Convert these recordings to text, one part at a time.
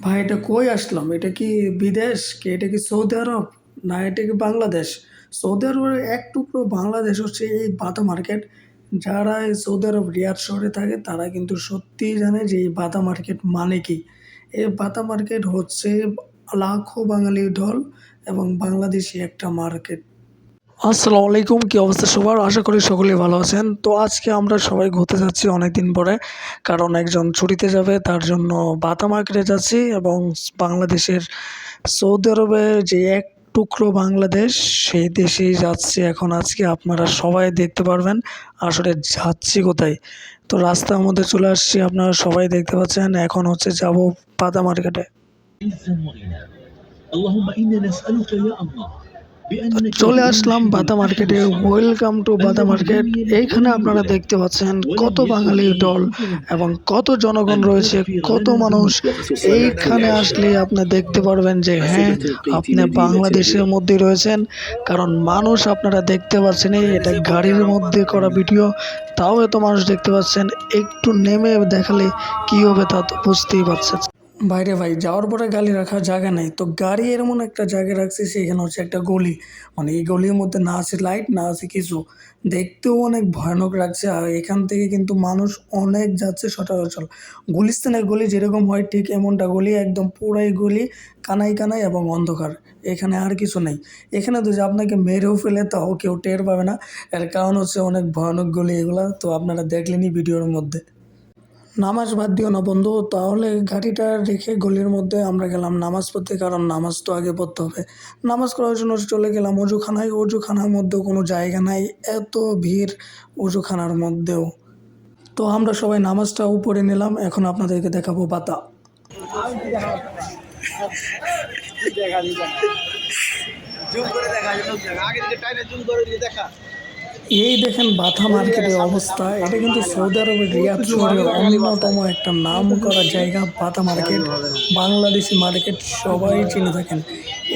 ভাই, এটা কই আসলাম? এটা কি বিদেশ? কি এটা কি সৌদি আরব? না, এটা কি বাংলাদেশ? সৌদি আরবের এক টুকরো বাংলাদেশ হচ্ছে এই বাতা মার্কেট। যারা এই সৌদি আরব রিয়াদ শহরে থাকে, তারা কিন্তু সত্যিই জানে যে এই বাতা মার্কেট মানে কি। এই বাতা মার্কেট হচ্ছে লাখো বাঙালি ঢল এবং বাংলাদেশি একটা মার্কেট। আসসালামু আলাইকুম কী অবস্থা সবার আশা করি সকলেই ভালো আছেন তো আজকে আমরা সবাই ঘুরতে যাচ্ছি অনেক দিন পরে কারণ একজন ছুটিতে যাবে তার জন্য বাতা মার্কেটে যাচ্ছি এবং বাংলাদেশের সৌদি আরবে যে এক টুকরো বাংলাদেশ সেই দেশেই যাচ্ছি এখন আজকে আপনারা সবাই দেখতে পারবেন আসলে যাচ্ছি কোথায় তো রাস্তার মধ্যে চলে আসছি আপনারা সবাই দেখতে পাচ্ছেন এখন হচ্ছে যাব বাতা মার্কেটে عزا وغنى اللهم إنا نسألك يا الله بأنك চলে আসলাম বাতা মার্কেটে। Welcome to Bata market. এইখানে আপনারা দেখতে পাচ্ছেন কত বাঙালি দল এবং কত জনগণ রয়েছে, কত মানুষ। এইখানে আসলে আপনি দেখতে পারবেন যে হ্যাঁ আপনি বাংলাদেশের মধ্যে রয়েছেন, কারণ মানুষ আপনারা দেখতে পাচ্ছেন এটা গাড়ির মধ্যে করা ভিডিও। তাও এত মানুষ দেখতে পাচ্ছেন, একটু নেমে দেখালে কি হবে তা তো বুঝতেই পারছেন। বাইরে ভাই, যাওয়ার পরে গাড়ি রাখার জায়গা নেই। তো গাড়ি এমন একটা জায়গায় রাখছে, সেখানে হচ্ছে একটা গলি। মানে এই গলির মধ্যে না আছে লাইট না আছে কিছু। দেখতেও অনেক ভয়ানক লাগছে, আর এখান থেকে কিন্তু মানুষ অনেক যাচ্ছে সচরাচর। গুলিস্তানের গলি যেরকম হয়, ঠিক এমনটা গলি, একদম পুরাই গলি, কানাই কানাই এবং অন্ধকার। এখানে আর কিছু নেই। এখানে তো যে আপনাকে মেরেও ফেলে, তাও কেউ টের পাবে না। এর কারণ হচ্ছে অনেক ভয়ানক গলি এগুলা, তো আপনারা দেখলেনই ভিডিওর মধ্যে। নামাজ বাদ দিও না বন্ধু, তাহলে গাড়িটা রেখে গলির মধ্যে আমরা গেলাম নামাজ পড়তে, কারণ নামাজ তো আগে পড়তে হবে। নামাজ করার জন্য চলে গেলাম অজুখানায়, অজুখানার মধ্যেও কোনো জায়গা নাই, এত ভিড় অজুখানার মধ্যেও। তো আমরা সবাই নামাজটা উপরে নিলাম, এখন আপনাদেরকে দেখাবো পাতা। দেখা। এই দেখেন বাথা মার্কেটের অবস্থা। এটা কিন্তু সৌদি আরবের রিয়াদ শহরের অন্যতম একটা নাম করা জায়গা বাতা মার্কেট। বাংলাদেশি মার্কেট সবাই চিনে থাকেন।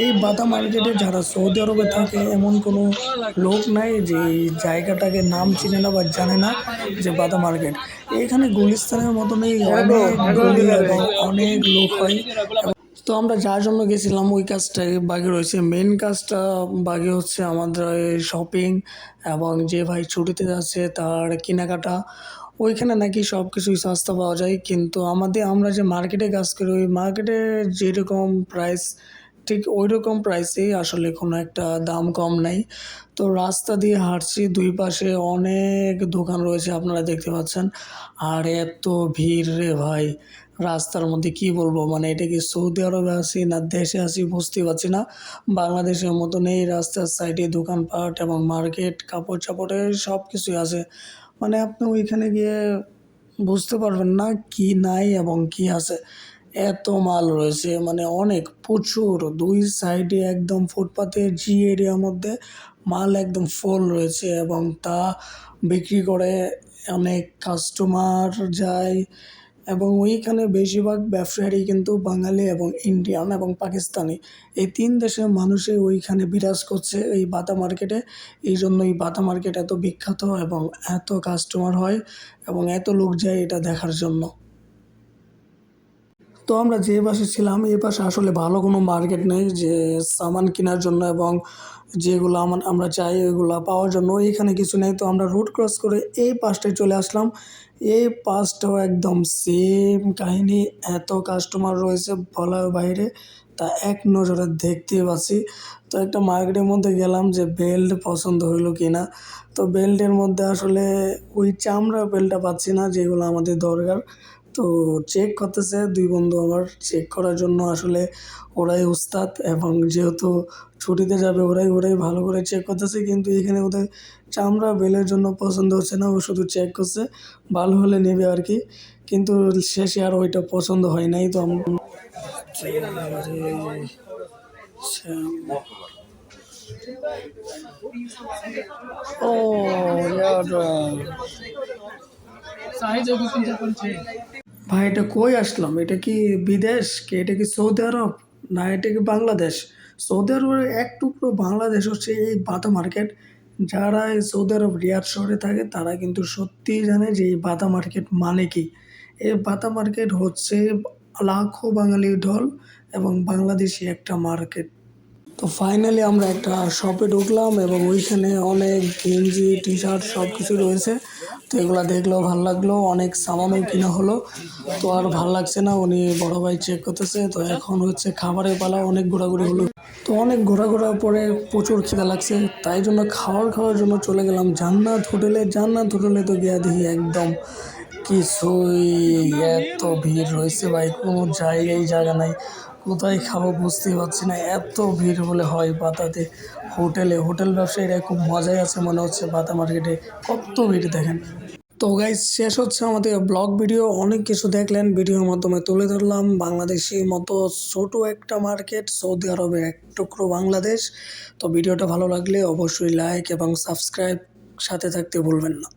এই বাতা মার্কেটে যারা সৌদি আরবে থাকে, এমন কোনো লোক নাই যে এই জায়গাটাকে নাম চিনে না বা জানে না যে বাতা মার্কেট। এখানে গুলিস্তানের মতনই অনেক অনেক লোক হয় তো আমরা যার জন্য গেছিলাম, ওই কাজটাই বাকি রয়েছে। মেন কাজটা বাকি হচ্ছে আমাদের শপিং এবং যে ভাই ছুটিতে যাচ্ছে তার কেনাকাটা। ওইখানে নাকি সব কিছুই সস্তা পাওয়া যায়, কিন্তু আমাদের, আমরা যে মার্কেটে কাজ করি, ওই মার্কেটে যেরকম প্রাইস ঠিক ওই রকম প্রাইসেই আসলে কোনো একটা দাম কম নাই। তো রাস্তা দিয়ে হাঁটছি, দুই পাশে অনেক দোকান রয়েছে আপনারা দেখতে পাচ্ছেন। আর এত ভিড় রে ভাই। রাস্তার মধ্যে কি বলব? মানে এটা কি সৌদি আরবে আছি না দেশে আছি বুঝতে পারছি না। বাংলাদেশের মতো নেই রাস্তার সাইডে দোকানপাট এবং মার্কেট কাপড় চাপড়ের সব কিছুই আছে। মানে আপনি ওইখানে গিয়ে বুঝতে পারবেন না কি নাই এবং কি আছে। এত মাল রয়েছে মানে অনেক, প্রচুর। দুই সাইডে একদম ফুটপাতে জি এরিয়ার মধ্যে মাল একদম ফুল রয়েছে এবং তা বিক্রি করে অনেক কাস্টমার যায়। এবং ওইখানে বেশিরভাগ ব্যবসায়ী কিন্তু বাঙালি এবং ইন্ডিয়ান এবং পাকিস্তানি। এই তিন দেশের মানুষই ওইখানে বিরাজ করছে এই বাতা মার্কেটে এই জন্য এই বাতা মার্কেট এত বিখ্যাত এবং এত কাস্টমার হয় এবং এত লোক যায় এটা দেখার জন্য। তো আমরা যে পাশে ছিলাম, এ পাশে আসলে ভালো কোনো মার্কেট নেই যে সামান কেনার জন্য এবং যেগুলো আমার আমরা চাই ওইগুলো পাওয়ার জন্য। এখানে কিছু নেই, তো আমরা রোড ক্রস করে এই পাশটায় চলে আসলাম। এই পাশটাও একদম সেম কাহিনী, এত কাস্টমার রয়েছে বলার বাইরে, তা এক নজরে দেখতে পাচ্ছি। তো একটা মার্কেটের মধ্যে গেলাম যে বেল্ট পছন্দ হইল কি না তো বেল্টের মধ্যে আসলে ওই চামড়া বেল্টটা পাচ্ছি না যেগুলো আমাদের দরকার। তো চেক করতেছে দুই বন্ধু আমার চেক করার জন্য আসলে ওরাই উস্তাদ এবং যেহেতু ছুটিতে যাবে ওরাই ওরাই ভালো করে চেক করতেছে কিন্তু এখানে ওদের চামড়া বেলের জন্য পছন্দ হচ্ছে না, ও শুধু চেক করছে, ভালো হলে নেবে আর কি। কিন্তু শেষে আর ওইটা পছন্দ হয় নাই তো আমরা ভাই, এটা কই আসলাম? এটা কি বিদেশ? কি এটা কি সৌদি আরব? না, এটা কি বাংলাদেশ? সৌদি আরবের এক টুকরো বাংলাদেশ হচ্ছে এই বাতা মার্কেট। যারা এই সৌদি আরব রিয়াদ শহরে থাকে, তারা কিন্তু সত্যিই জানে যে এই বাতা মার্কেট মানে কি। এই বাতা মার্কেট হচ্ছে লাখো বাঙালি ঢল এবং বাংলাদেশি একটা মার্কেট। তো ফাইনালি আমরা একটা শপে ঢুকলাম এবং ওইখানে অনেক গেঞ্জি টি শার্ট সব কিছু রয়েছে। তো এগুলো দেখলেও ভালো লাগল। অনেক সামানও কিনা হলো। তো আর ভালো লাগছে না, উনি বড় ভাই চেক করতেছে। তো এখন হচ্ছে খাবারের পালা অনেক ঘোরাঘুরি হলো। তো অনেক ঘোরা ঘোরার পরে প্রচুর খিদা লাগছে। তাই জন্য খাওয়ার খাওয়ার জন্য চলে গেলাম জান্নাত হোটেলে। জান্নাত হোটেলে তো গিয়া দেখি একদম কিছুই এত ভিড় রয়েছে ভাই, কোনো জায়গায় জায়গা নাই। কোথায় খাব বুঝতেই পারছি না। এত ভিড় হলে হয় বাতাতে। হোটেলে, হোটেল ব্যবসায়ীরা খুব মজাই আছে মনে হচ্ছে বাতা মার্কেটে। কত ভিড় দেখেন। তো গাইজ শেষ হচ্ছে আমাদের ব্লগ ভিডিও অনেক কিছু দেখলেন ভিডিওর মাধ্যমে তুলে ধরলাম। বাংলাদেশি মতো ছোট একটা মার্কেট, সৌদি আরবের এক টুকরো বাংলাদেশ। তো ভিডিওটা ভালো লাগলে অবশ্যই লাইক এবং সাবস্ক্রাইব সাথে থাকতে ভুলবেন না।